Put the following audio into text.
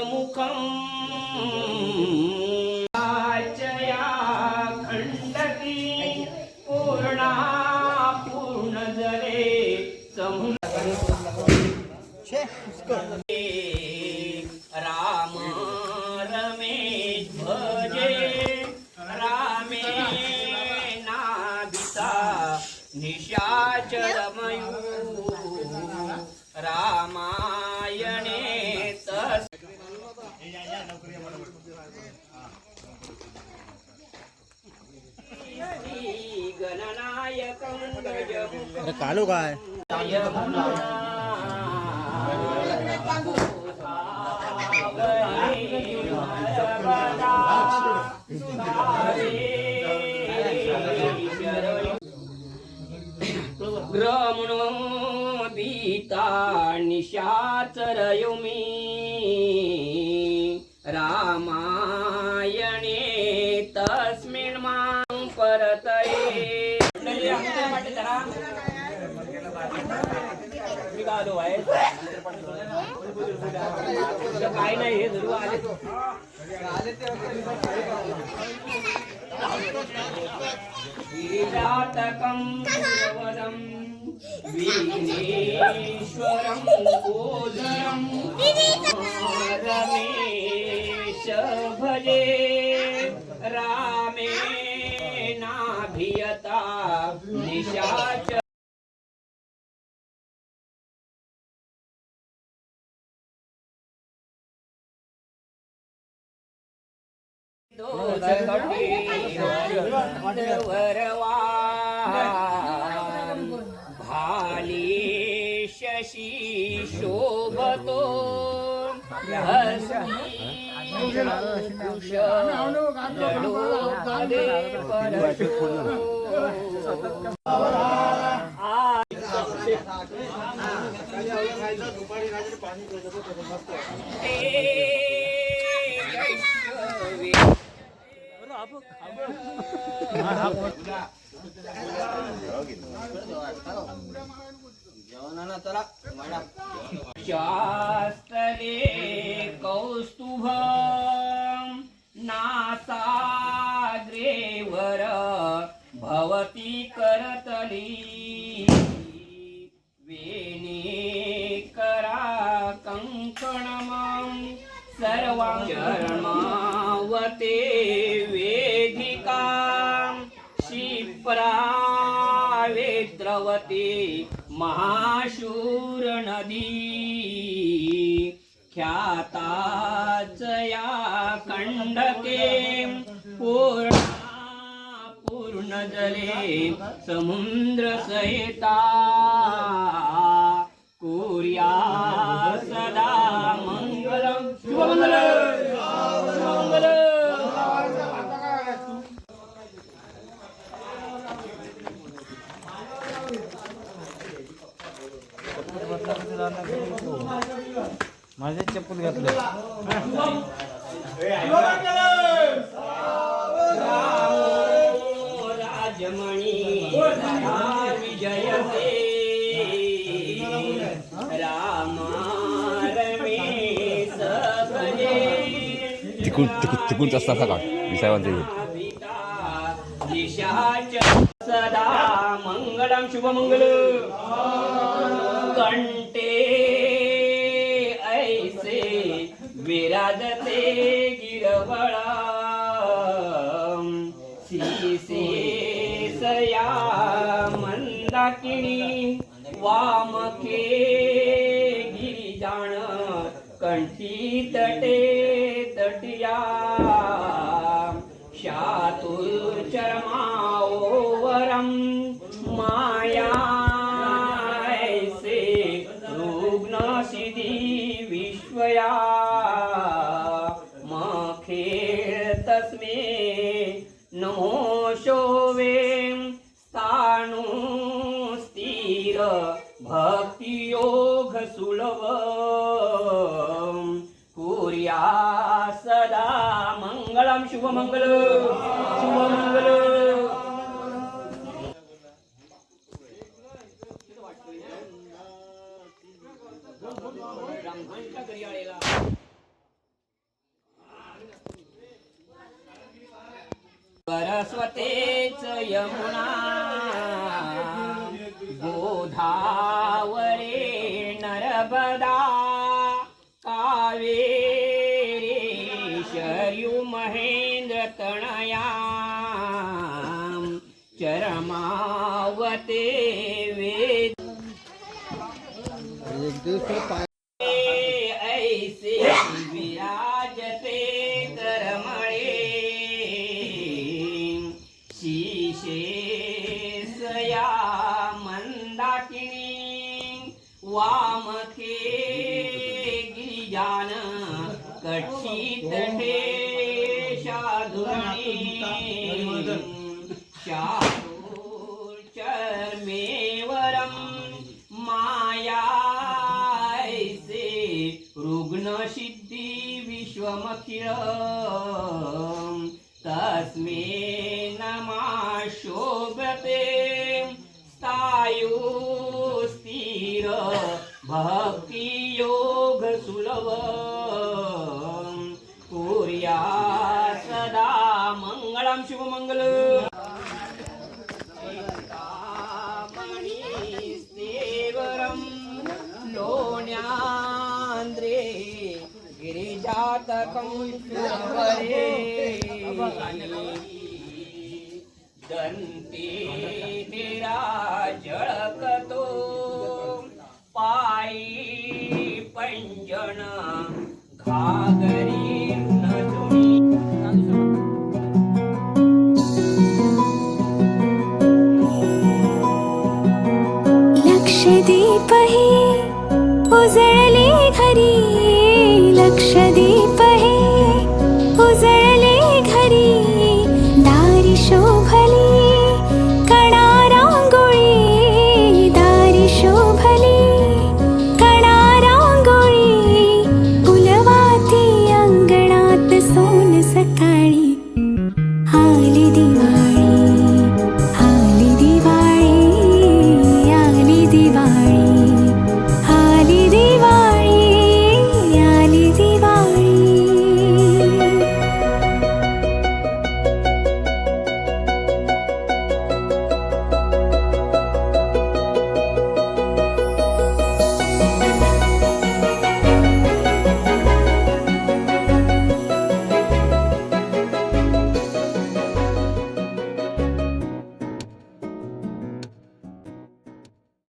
गजमुखम् आचया खण्डकी पूर्णा पूर्णजले समुद्रे राम रमेश भजे रामे नाभिता निशाचरमयू अरे कालू काय? ग्रमणो बीता निशाचरयो मी रामायणे तस्मिन् मां परतये। मी काय आलो आहे काय नाही हे धरू आले वीरातकं सुरवरं वीणेश्वरं गोधरं रमेश भजे राम नाभियता निशाच भाली शशी शोभतो शास्त्रले कौस्तुभ कङ्कणमां सर्वां चरणावते वेदिकां। क्षिप्रावेद्रवते महाशूर नदी ख्याताच या खण्डके पूर्णा पूर्ण जले समुद्र सहिता कुर्या सदा मंगलम शुभमंगल शुभमंगल चप्पल घातले राजमणी विजयते तिकून तिकून तिकूनच असतात सकाळ विसावांचे दिशाच सदा मंगलम शुभमंगल कंटे विराजते गिरवळा सया मंदाकिनी वामके गिरिजाण कंठी तटे तटिया. शातुर्चरमाओवरं माया भक्तियोग सुलभ। कुर्या सदा मंगलम शुभमंगल। शुभमंगल। सरस्वतेच यमुना नर्मदा कावेरी शर्यु महेंद्र तणया चरमावते वेद। गिरिजान कठीत ठे शाधुरणी चर्मेवरम मायासे रुग्णसिद्धी विश्वमखिल तस्मे नमा शोभते स्थायु स्थिर भक्ती योग सुलभ. कुर्या सदा मंगळम शुभमंगल देवरं लोण्यान्द्रे गिरिजातकं दन्ते दीपही ही उजळले घरी